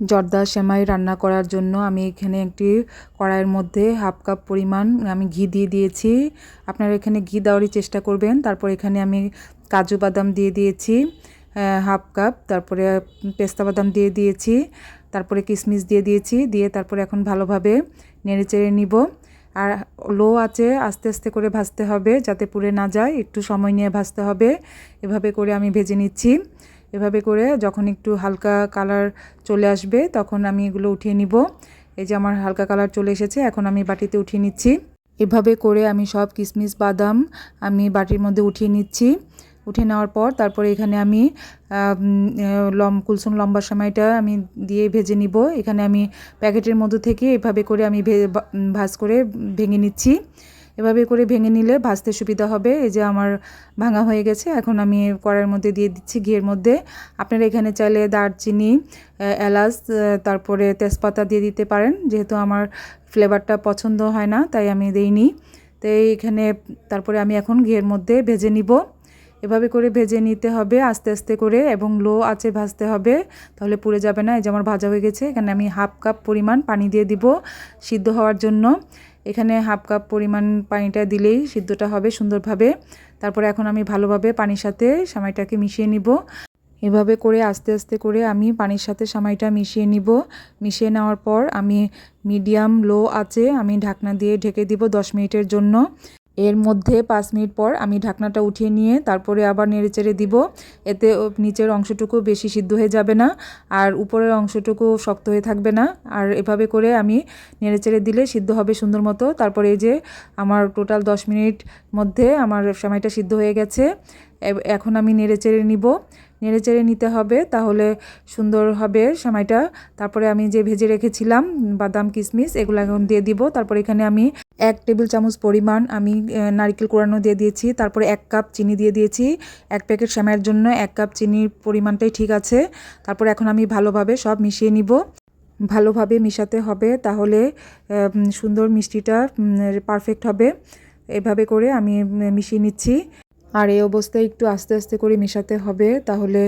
জর্দা সেমাই রান্না করার জন্য আমি এখানে একটি কড়াইয়ের মধ্যে হাফ কাপ পরিমাণ আমি ঘি দিয়ে দিয়েছি। আপনারা এখানে ঘি দেওয়ারই চেষ্টা করবেন। তারপর এখানে আমি কাজু বাদাম দিয়ে দিয়েছি হাফ কাপ। তারপরে পেস্তা বাদাম দিয়ে দিয়েছি, তারপরে কিশমিশ দিয়ে দিয়েছি, দিয়ে তারপরে এখন ভালোভাবে নেড়ে চেড়ে নিব। আর লো আছে আস্তে আস্তে করে ভাজতে হবে যাতে পুড়ে না যায়। একটু সময় নিয়ে ভাজতে হবে। এভাবে করে আমি ভেজে নিচ্ছি। এভাবে করে যখন একটু হালকা কালার চলে আসবে, তখন আমি এগুলো উঠিয়ে নিব। এই যে আমার হালকা কালার চলে এসেছে, এখন আমি বাটিতে উঠিয়ে নিচ্ছি। এভাবে করে আমি সব কিশমিশ বাদাম আমি বাটির মধ্যে উঠিয়ে নিচ্ছি। উঠে নেওয়ার পর তারপরে এখানে আমি লম, কুলসুম লম্বা সময়টা আমি দিয়ে ভেজে নিব। এখানে আমি প্যাকেটের মধ্যে থেকে এভাবে করে আমি ভাজ করে ভেঙে নিচ্ছি। এভাবে করে ভেঙে নিলে ভাজতে সুবিধা হবে। এই যে আমার ভাঙা হয়ে গেছে, এখন আমি কড়াইয়ের মধ্যে দিয়ে দিচ্ছি ঘিয়ের মধ্যে। আপনারা এখানে চাইলে দারচিনি এলাচ তারপরে তেজপাতা দিয়ে দিতে পারেন। যেহেতু আমার ফ্লেভারটা পছন্দ হয় না, তাই আমি দেইনি। তো এখানে তারপরে আমি এখন ঘিয়ের মধ্যে ভেজে নিব। এভাবে করে ভেজে নিতে হবে আস্তে আস্তে করে এবং লো আছে ভাজতে হবে, তাহলে পুড়ে যাবে না। এই যে আমার ভাজা হয়ে গেছে, এখানে আমি হাফ কাপ পরিমাণ পানি দিয়ে দিব সিদ্ধ হওয়ার জন্য। এখানে হাফ কাপ পরিমাণ পানিটা দিলেই সিদ্ধটা হবে সুন্দরভাবে। তারপরে এখন আমি ভালোভাবে পানির সাথে সামাইটাকে মিশিয়ে নিব। এভাবে করে আস্তে আস্তে করে আমি পানির সাথে সামাইটা মিশিয়ে নিব। মিশিয়ে নেওয়ার পর আমি মিডিয়াম লো আছে আমি ঢাকনা দিয়ে ঢেকে দিব দশ মিনিটের জন্য। এর মধ্যে পাঁচ মিনিট পর আমি ঢাকনাটা উঠিয়ে নিয়ে তারপরে আবার নেড়েচেড়ে দিব। এতে নিচের অংশটুকু বেশি সিদ্ধ হয়ে যাবে না আর উপরের অংশটুকু শক্ত হয়ে থাকবে না। আর এভাবে করে আমি নেড়ে নেড়েচেড়ে দিলে সিদ্ধ হবে সুন্দর মতো। তারপরে এই যে আমার টোটাল দশ মিনিট মধ্যে আমার সময়টা সিদ্ধ হয়ে গেছে। এখন আমি নেড়েচেড়ে নিব। নেড়েচেড়ে নিতে হবে তাহলে সুন্দর হবে সময়টা তারপরে আমি যে ভেজে রেখেছিলাম বাদাম, কিশমিশ, এগুলো এখন দিয়ে দিব। তারপর এখানে আমি এক টেবিল চামচ পরিমাণ আমি নারকেল কোরানো দিয়ে দিয়েছি, তারপরে এক কাপ চিনি দিয়ে দিয়েছি, এক প্যাকেট শ্যামাইয়ের জন্য এক কাপ চিনির পরিমাণটাই ঠিক আছে, তারপর এখন আমি ভালোভাবে সব মিশিয়ে নিব, ভালোভাবে মিশাতে হবে তাহলে সুন্দর মিষ্টিটা পারফেক্ট হবে, এভাবে করে আমি মিশিয়ে নিচ্ছি, আর এই অবস্থায় একটু আস্তে আস্তে করে মেশাতে হবে তাহলে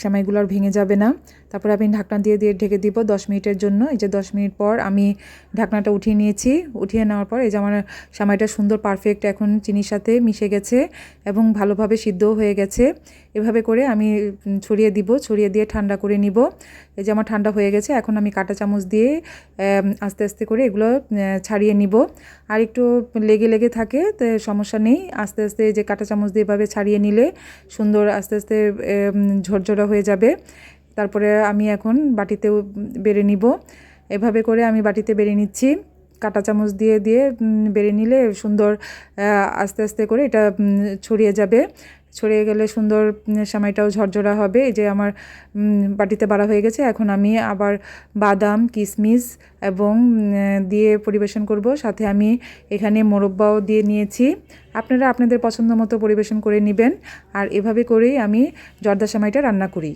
সেমাইগুলো আর ভেঙে যাবে না তারপরে আমি ঢাকনা দিয়ে দিয়ে ঢেকে দিব দশ মিনিটের জন্য। এই যে দশ মিনিট পর আমি ঢাকনাটা উঠিয়ে নিয়েছি। উঠিয়ে নেওয়ার পর এই যে আমার সেমাইটা সুন্দর পারফেক্ট এখন চিনির সাথে মিশে গেছে এবং ভালোভাবে সিদ্ধও হয়ে গেছে। এভাবে করে আমি ছড়িয়ে দিব, ছড়িয়ে দিয়ে ঠান্ডা করে নিব। এই যে আমার ঠান্ডা হয়ে গেছে, এখন আমি কাঁটা চামচ দিয়ে আস্তে আস্তে করে এগুলো ছাড়িয়ে নিব। আর একটু লেগে লেগে থাকে, তো সমস্যা নেই। আস্তে আস্তে যে কাঁটা চামচ দিয়ে এভাবে ছাড়িয়ে নিলে সুন্দর আস্তে আস্তে ঝরঝরা হয়ে যাবে। তারপরে আমি এখন বাটিতে বেড়ে নিব। এভাবে করে আমি বাটিতে বেড়ে নিচ্ছি। কাঁটা চামচ দিয়ে দিয়ে বেড়ে নিলে সুন্দর আস্তে আস্তে করে এটা ছড়িয়ে যাবে। ছড়িয়ে গেলে সুন্দর সামাইটাও ঝরঝরা হবে। এই যে আমার বাটিতে বাড়া হয়ে গেছে। এখন আমি আবার বাদাম কিশমিশ এবং দিয়ে পরিবেশন করব। সাথে আমি এখানে মোরব্বাও দিয়ে নিয়েছি। আপনারা আপনাদের পছন্দ মতো পরিবেশন করে নেবেন। আর এভাবে করেই আমি জর্দা সামাইটা রান্না করি।